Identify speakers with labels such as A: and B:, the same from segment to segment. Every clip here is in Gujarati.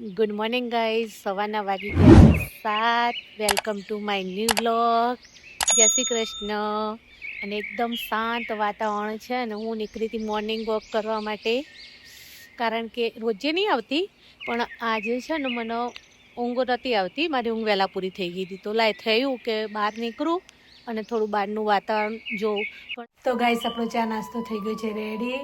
A: ગુડ મોર્નિંગ ગાઈઝ સવારના વાગી ગયા સાત. Welcome to my new blog Jay Shri Krishna. અને એકદમ શાંત વાતાવરણ છે અને હું નીકળી હતી મોર્નિંગ વોક કરવા માટે. કારણ કે રોજે નહીં આવતી, પણ આજે છે ને મને ઊંઘ નથી આવતી. મારી ઊંઘ વહેલા પૂરી થઈ ગઈ હતી. તો લાય થયું કે બહાર નીકળું અને થોડું બહારનું વાતાવરણ જોઉં. પણ તો ગાઈસ આપણો ચા નાસ્તો થઈ ગયો છે. રેડી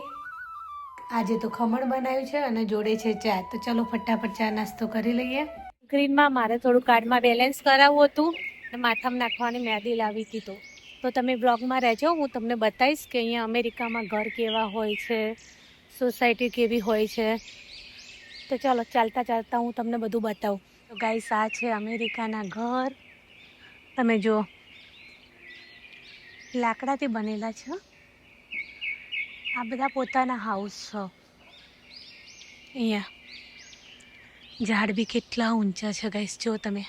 A: આજે તો ખમણ બનાવ્યું છે અને જોડે છે ચા. તો ચલો ફટાફટ ચા નાસ્તો કરી લઈએ. ગ્રીનમાં મારે થોડું કાર્ડમાં બેલેન્સ કરાવવું હતું અને માથામાં નાખવાની મેદી લાવી તો તો તમે બ્લોગમાં રહેજો, હું તમને બતાવીશ કે અહીંયા અમેરિકામાં ઘર કેવા હોય છે, સોસાયટી કેવી હોય છે. તો ચાલો ચાલતા ચાલતા હું તમને બધું બતાવું. તો ગાઈસ આ છે અમેરિકાના ઘર. તમે જુઓ. લાકડાથી બનેલા છે. આ બધા પોતાના હાઉસ છે. અહીંયા ઝાડ બી કેટલા ઊંચા છે ગાઈસ જો તમે.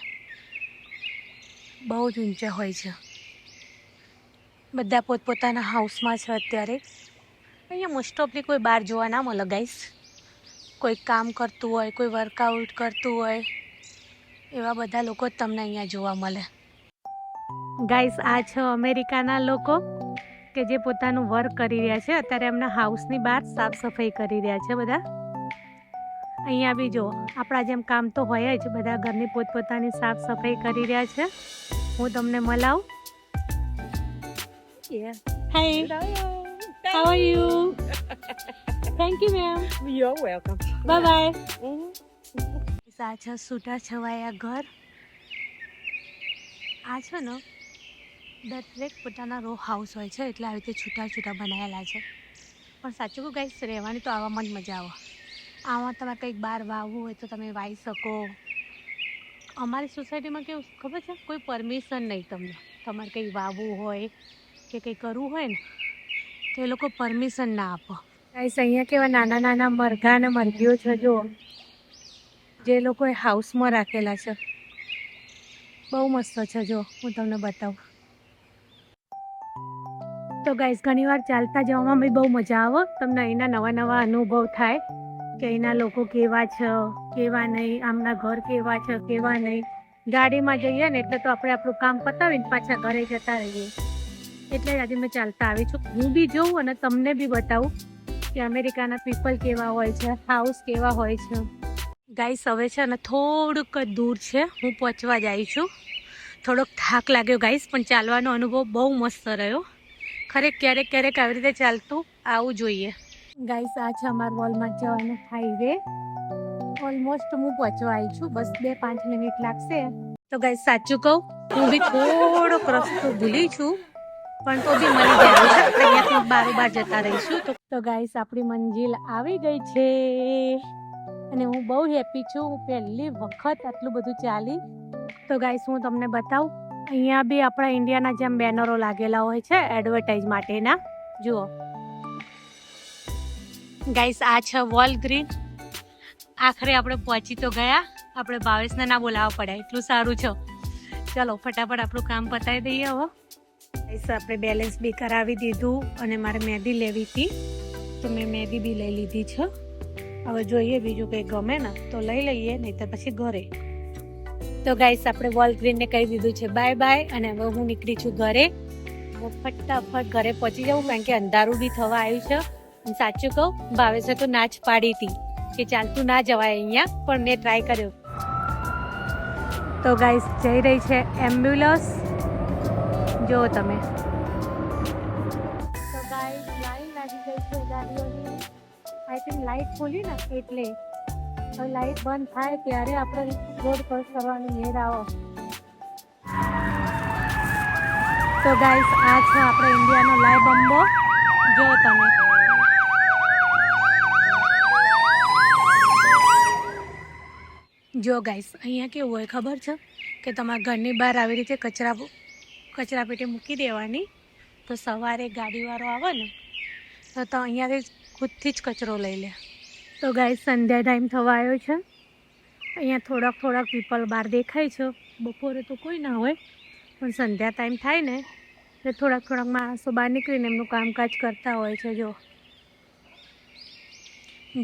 A: બહુ જ ઊંચા હોય છે. બધા પોતપોતાના હાઉસમાં છે અત્યારે. અહીંયા મોસ્ટ ઓફલી કોઈ બહાર જોવા ના મળે ગાઈસ કોઈ કામ કરતું હોય, કોઈ વર્કઆઉટ કરતું હોય, એવા બધા લોકો જ તમને અહીંયા જોવા મળે. ગાઈસ આ છે અમેરિકાના લોકો. કે જે પોતાનું વર્ક કરી રહ્યા છે અત્યારે એમના હાઉસની બહાર સાફ સફાઈ કરી રહ્યા છે બધા. અહીંયા બી જો આપણા જેમ કામ તો હોય જ બધા ઘરની પોતપોતાની સાફ સફાઈ કરી રહ્યા છે. હું તમને મળાવું hi how are you thank you ma'am
B: you are
A: welcome bye bye સાચા છૂટા છવાયા ઘર. આ છે ને દરેક પોતાના રો હાઉસ હોય છે, એટલે આવી રીતે છૂટા છૂટા બનાવેલા છે. પણ સાચું કહું ગાઈશ રહેવાની તો આવામાં જ મજા આવે. આમાં તમારે કંઈક બહાર વાવવું હોય તો તમે વાવી શકો. અમારી સોસાયટીમાં કેવું ખબર છે? કોઈ પરમિશન નહીં તમને. તમારે કંઈ વાવવું હોય કે કંઈ કરવું હોય ને, તો એ લોકો પરમિશન ના આપો. ગાઈસ અહીંયા કેવા નાના નાના મરઘા અને મરઘીઓ છે જો જે લોકોએ હાઉસમાં રાખેલા છે. બહુ મસ્ત છે જો હું તમને બતાવું. તો ગાઈસ ઘણીવાર ચાલતા જવામાં બી બહુ મજા આવે. તમને અહીંના નવા નવા અનુભવ થાય કે અહીંના લોકો કેવા છે, કેવા નહીં, આમના ઘર કેવા છે, કેવા નહીં. ગાડીમાં જઈએ ને એટલે તો આપણે આપણું કામ પતાવીને પાછા ઘરે જતા રહીએ. એટલે આજે મેં ચાલતા આવી છું. હું બી જોઉં અને તમને બી બતાવું કે અમેરિકાના પીપલ કેવા હોય છે હાઉસ કેવા હોય છે. ગાઈસ હવે છે અને થોડુંક જ દૂર છે. હું પહોંચવા જાય છું. થોડોક થાક લાગ્યો ગાઈસ પણ ચાલવાનો અનુભવ બહુ મસ્ત રહ્યો. ખરેખ ક્યારેક ક્યારેક આવી રીતે ચાલતું આવવું જોઈએ. ગાઈસ આ છે અમારા વોલમાર્ટ જવાનો હાઈવે ઓલમોસ્ટ હું પહોંચવા આવી છું. બસ બે પાંચ મિનિટ લાગશે. તો ગાઈસ સાચું કહું હું બી થોડોક રસ્તો ભૂલી છું પણ તો બી મળી જાય છે અહીંયાથી બારોબાર જતા રહીશું. તો તો ગાઈસ આપણી મંજિલ આવી ગઈ છે. અને હું બહુ હેપી છું. હું પહેલી વખત આટલું બધું ચાલી. તો ગાઈસ હું તમને બતાવું અહીંયા બી આપણા ઇન્ડિયાના જેમ બેનરો લાગેલા હોય છે એડવર્ટાઇઝ માટેના. જુઓ. ગાઈસ આ છે વોલ ગ્રીન આખરે આપણે પહોંચી તો ગયા. આપણે ભાવેશને ના બોલાવવા પડે. એટલું સારું છે. ચલો, ફટાફટ આપણું કામ પતાવી દઈએ હવે. ગાઈસ આપણે બેલેન્સ બી કરાવી દીધું અને મારે મહેંદી લેવી હતી. તો મેં મહેંદી બી લઈ લીધી છે. હવે જોઈએ બીજું કંઈ ગમે ને તો લઈ લઈએ નહીં તો પછી ઘરે. તો ગાઈસ આપણે વોલ ગ્રીનને કહી દીધું છે. બાય બાય અને હવે હું નીકળી છું ઘરે. હું ફટાફટ ઘરે પહોંચી જાઉં, કારણ કે અંધારું બી થવા આવ્યું છે. સાચું કહું, ભાવેશે તો ના જ પાડી હતી કે ચાલતું ના જવાય અહીંયા, પણ મેં ટ્રાય કર્યો. તો ગાઈસ જઈ રહી છે એમ્બ્યુલન્સ જો તમે. તો ગાઈસ લાઈન લાગી ગઈ છે ગાડીઓની. આઈ થિંક લાઈટ ખોલી ને એટલે. હવે લાઈટ બંધ થાય ત્યારે આપણે રોડ ક્રોસ કરવાની મેળ આવો. તો ગાઈસ આ છે આપણે ઇન્ડિયાનો લાઈવ બંબો. જો તમે. જો ગાઈસ અહીંયા કેવું હોય ખબર છે? કે તમારા ઘરની બહાર આવી રીતે કચરા કચરા પેટી મૂકી દેવાની. તો સવારે ગાડીવાળો આવે ને, તો અહીંયાથી ખુદથી જ કચરો લઈ લે. તો ગાય સંધ્યા ટાઈમ થવા આવ્યો છે. અહીંયા થોડાક થોડાક પીપલ બહાર દેખાય છે. બપોરે તો કોઈ ના હોય, પણ સંધ્યા ટાઈમ થાય ને, એટલે થોડાક થોડાક માણસો બહાર નીકળીને એમનું કામકાજ કરતા હોય છે, જો.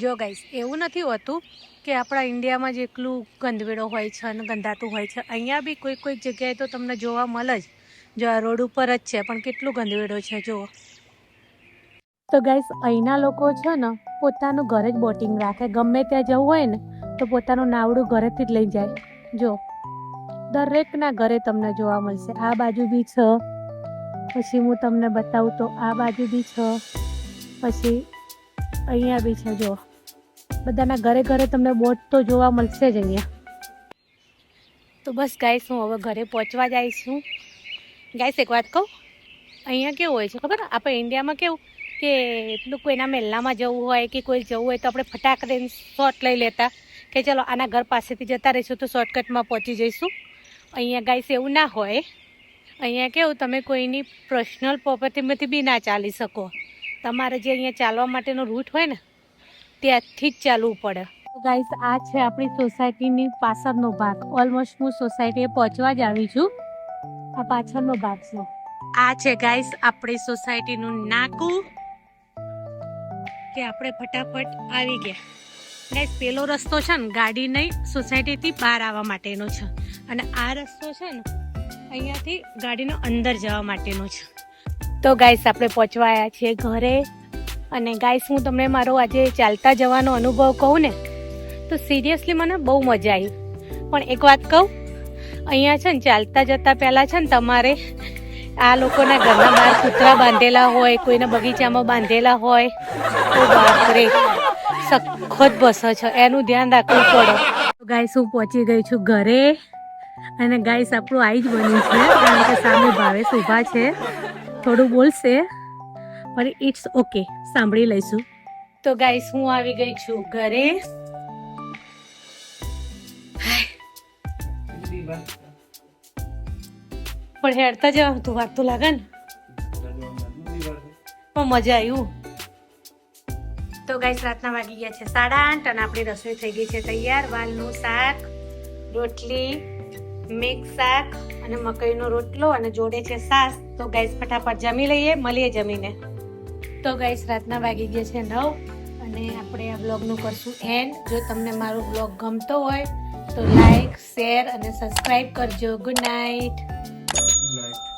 A: જો ગાઈસ એવું નથી હોતું કે આપણા ઇન્ડિયામાં જેટલું ગંદવેડો હોય છે અને ગંધાતું હોય છે. અહીંયા બી કોઈ કોઈ જગ્યાએ તો તમને જોવા મળે જ. જો આ રોડ ઉપર જ છે, પણ કેટલું ગંદવેડો છે, જુઓ. તો ગાઈસ અહીંના લોકો છે ને, પોતાનું ઘરે જ બોટિંગ રાખે. ગમે ત્યાં જવું હોય ને, તો પોતાનું નાવડું ઘરેથી જ લઈ જાય. જો, દરેકના ઘરે તમને જોવા મળશે. આ બાજુ બી છે. પછી હું તમને બતાવું તો આ બાજુ બી છે. પછી અહીંયા બી છે, જો. બધાના ઘરે ઘરે તમને બોટ તો જોવા મળશે જ અહીંયા. તો બસ ગાઈસ હું હવે ઘરે પહોંચવા જઈશ છું. ગાઈસ એક વાત કહું. અહીંયા કેવું હોય છે ખબર? આપણે ઇન્ડિયામાં કેવું? કે કોઈના મહેલામાં જવું હોય કે કોઈ જવું હોય તો આપણે ફટાક દઈને શોર્ટ લઈ લેતા. કે ચલો આના ઘર પાસેથી જતા રહીશું તો શોર્ટકટમાં પહોંચી જઈશું. અહીંયા ગાઈસ એવું ના હોય. અહીંયા કેવું તમે કોઈની પર્સનલ પ્રોપર્ટીમાંથી બી ના ચાલી શકો. તમારે જે અહીંયા ચાલવા માટેનો રૂટ હોય ને ત્યાંથી જ ચાલવું પડે. ગાઈસ આ છે આપણી સોસાયટીની પાછળનો ભાગ. ઓલમોસ્ટ હું સોસાયટીએ પહોંચવા જ આવી છું. આ પાછળનો ભાગ છે. આ છે ગાઈસ આપણી સોસાયટીનું નાકું. કે આપણે ફટાફટ આવી ગયા. ગાઈસ પેલો રસ્તો છે ને, ગાડી નહીં સોસાયટીથી બહાર આવવા માટેનો છે. અને આ રસ્તો છે ને, અહીંયાથી ગાડીનો અંદર જવા માટેનો છે. તો ગાઈસ આપણે પહોંચવા આવ્યા છીએ ઘરે. અને ગાઈસ હું તમને મારો આજે ચાલતા જવાનો અનુભવ કહું ને, તો સિરિયસલી મને બહુ મજા આવી. પણ એક વાત કહું, અહીંયા છે ને, ચાલતા જતા પહેલાં છે ને, તમારે આ લોકોના ઘરના બહાર કૂતરા બાંધેલા હોય, કોઈના બગીચામાં બાંધેલા હોય, તો બાપરે સખત બસ છે. એનું ધ્યાન રાખવું પડે. ગાઈસ હું પહોંચી ગઈ છું ઘરે. અને ગાઈસ આપણું આઈ જ બન્યું છે, કારણ કે સામે ભાવેશ ઊભા છે. થોડું બોલશે, પણ ઇટ્સ ઓકે સાંભળી લઈશું. તો ગાઈસ હું આવી ગઈ છું ઘરે. પણ હેડતા જવા તું વાત તો લાગે ને. પણ મજા આવ્યું તો ગાઈસ રાતના વાગી ગયા છે સાડા આઠ અને આપણી રસોઈ થઈ ગઈ છે તૈયાર. વાલનું શાક રોટલી મિક્સ શાક અને મકઈનો રોટલો અને જોડે છે સાસ. તો ગાઈસ ફટાફટ જમી લઈએ મળીએ જમીને. તો ગાઈસ રાતના વાગી ગયા છે નવ અને આપણે આ બ્લોગનું કરશું એન્ડ જો તમને મારો બ્લોગ ગમતો હોય તો લાઈક શેર અને સબસ્ક્રાઈબ કરજો. Good night
B: light